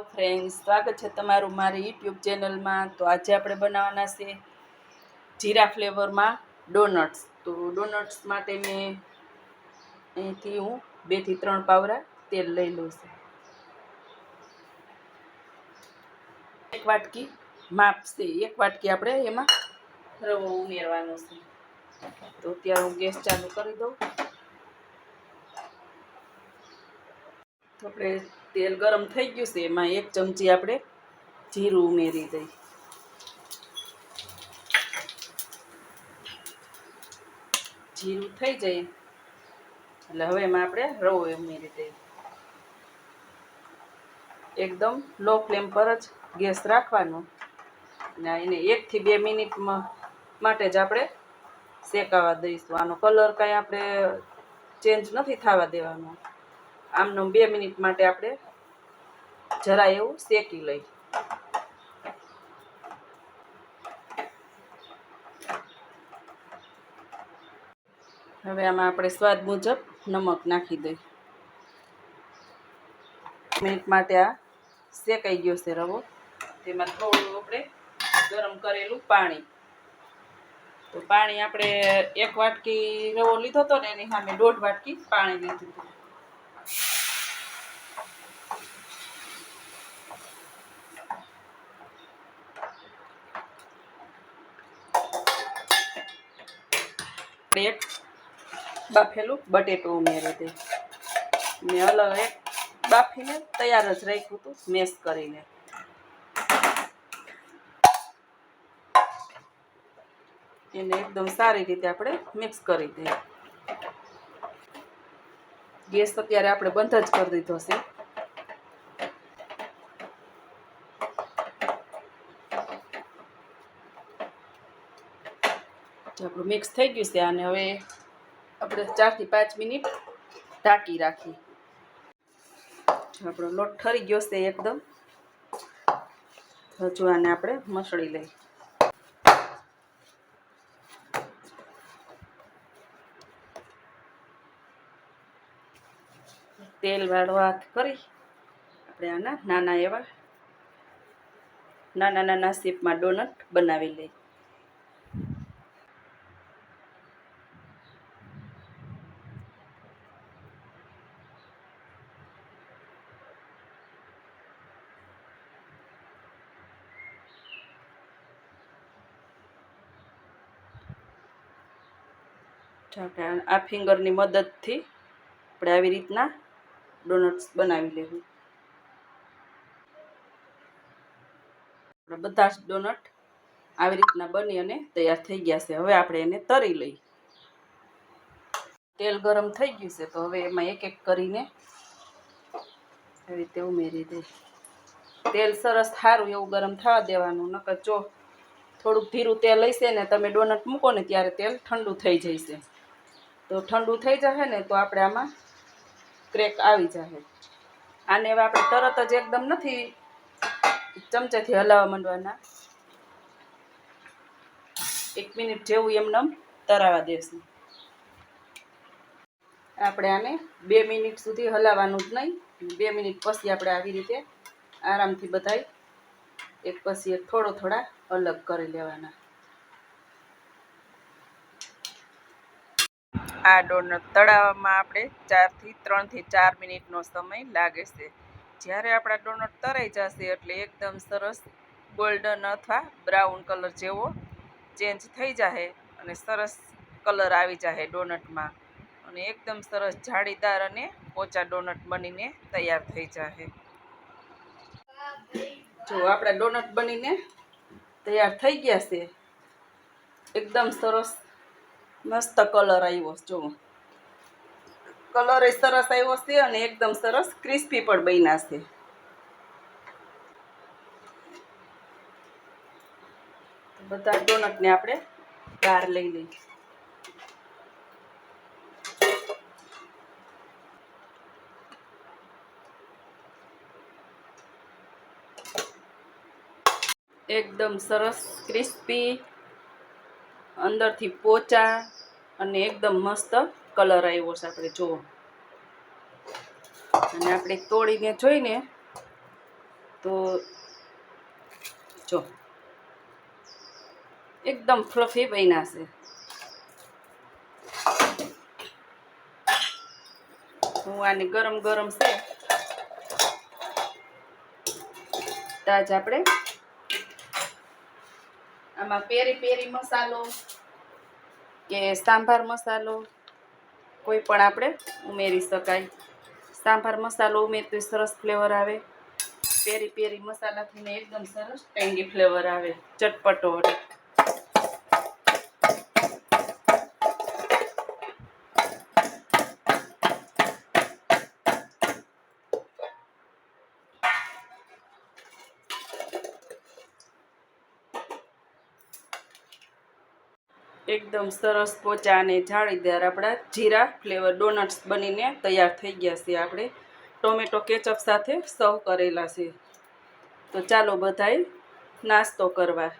Hello friends સ્વાગત છે તમારું મારી યુટ્યુબ ચેનલમાં તો આજે આપણે બનાવવાના છે જીરા ફ્લેવરમાં ડોનટ્સ તો ડોનટ્સ માટે મેં અહીંથી હું બેથી ત્રણ પાવરા તેલ લઈ લઉં છું. એક વાટકી માપ છે, એક વાટકી આપણે એમાં રવો ઉમેરવાનો છે. તો અત્યારે હું ગેસ ચાલુ કરી દઉં. આપણે તેલ ગરમ થઈ ગયું છે, એમાં એક ચમચી આપણે જીરું ઉમેરી દઈ જીરું થઈ જાય. એટલે હવે એમાં આપણે રવો ઉમેરી દઈએ. એકદમ લો ફ્લેમ પર જ ગેસ રાખવાનો. અને એને એકથી બે મિનિટમાં માટે જ આપણે શેકાવા દઈશું. આનો કલર કાંઈ આપણે ચેન્જ નથી થવા દેવાનો. આમનો બે મિનિટ માટે આપણે જરા એવું શેકી લઈ. હવે આમાં આપણે સ્વાદ મુજબ નમક નાખી દઈ. મિનિટ માટે આ શેકાઈ ગયો છે રવો. તેમાં થોડું આપણે ગરમ કરેલું પાણી. તો પાણી આપણે એક વાટકી રવો લીધો હતો ને એની સામે દોઢ વાટકી પાણી લીધું હતું. એક બાફેલું બટેટું ઉમેરી દે. ને અલગ એક બાફીને તૈયાર જ રાખ્યું હતું, મેશ કરીને. એને એકદમ સારી રીતે આપણે મિક્સ કરી દઈએ. ગેસ અત્યારે આપણે બંધ જ કરી દીધો છે. આપણું મિક્સ થઈ ગયું છે અને હવે આપણે ચારથી પાંચ મિનિટ ઢાંકી રાખી આપણો લોટ ઠરી ગયો છે એકદમ. હજુ આને આપણે મસળી લઈ તેલ વાળવા કરી આપણે આના નાના એવા નાના નાના શેપમાં ડોનટ બનાવી લઈ આપણે આ ફિંગરની મદદથી આપણે આવી રીતના ડોનટ્સ બનાવી લેવું. બધા જ ડોનટ આવી રીતના બની અને તૈયાર થઈ ગયા છે. હવે આપણે એને તરી લઈ તેલ ગરમ થઈ ગયું છે, તો હવે એમાં એક એક કરીને આવી રીતે ઉમેરી દે તેલ સરસ સારું એવું ગરમ થવા દેવાનું, નકર જો થોડુંક ધીરું તેલ હશે ને, તમે ડોનટ મૂકો ને, ત્યારે તેલ ઠંડુ થઈ જશે. તો ઠંડુ થઈ જશે ને તો આપણે આમાં ક્રેક આવી જશે આને હવે આપણે તરત જ એકદમ નથી ચમચેથી હલાવવા માંડવાના. એક મિનિટ જેવું એમને તરાવા દેશું. આપણે આને બે મિનિટ સુધી હલાવવાનું જ નહીં. બે મિનિટ પછી આપણે આવી રીતે આરામથી બધાય એક પછી એક થોડો થોડા અલગ કરી લેવાના. આ ડોનટ તળાવવામાં આપણે ચારથી ત્રણથી ચાર મિનિટનો સમય લાગે છે. જ્યારે આપણા ડોનટ તરાઈ જશે એટલે એકદમ સરસ ગોલ્ડન અથવા બ્રાઉન કલર જેવો ચેન્જ થઈ જાય અને સરસ કલર આવી જાય ડોનટમાં. અને એકદમ સરસ જાળીદાર અને પોચા ડોનટ બનીને તૈયાર થઈ જાય જો આપણા ડોનટ બનીને તૈયાર થઈ ગયા છે. એકદમ સરસ મસ્ત કલર આવ્યો જો કલર સરસ આવ્યો છે અને એકદમ સરસ ક્રિસ્પી પણ બન્યા છે. બધા ડોનટને આપણે બહાર લઈ લઈ એકદમ સરસ ક્રિસ્પી અંદરથી પોચા અને એકદમ મસ્ત કલર આવ્યો છે આપણે જુઓ. અને આપણે તોડીને જોઈને તો જો, એકદમ ફ્લફી બન્યા છે. હું આને ગરમ ગરમ છે, તાજ આપણે આમાં પેરી પેરી મસાલો કે સાંભાર મસાલો કોઈ પણ આપણે ઉમેરી શકાય. સાંભાર મસાલો ઉમેરતો સરસ ફ્લેવર આવે. પેરી પેરી મસાલાથી ને એકદમ સરસ ટેંગી ફ્લેવર આવે. ચટપટો એકદમ સરસ પોચા અને જાળીદાર આપણા જીરા ફ્લેવર ડોનટ્સ બનીને તૈયાર થઈ ગયા છે આપણે. ટોમેટો કેચઅપ સાથે સર્વ કરેલા છે. તો ચાલો બધાય નાસ્તો કરવા.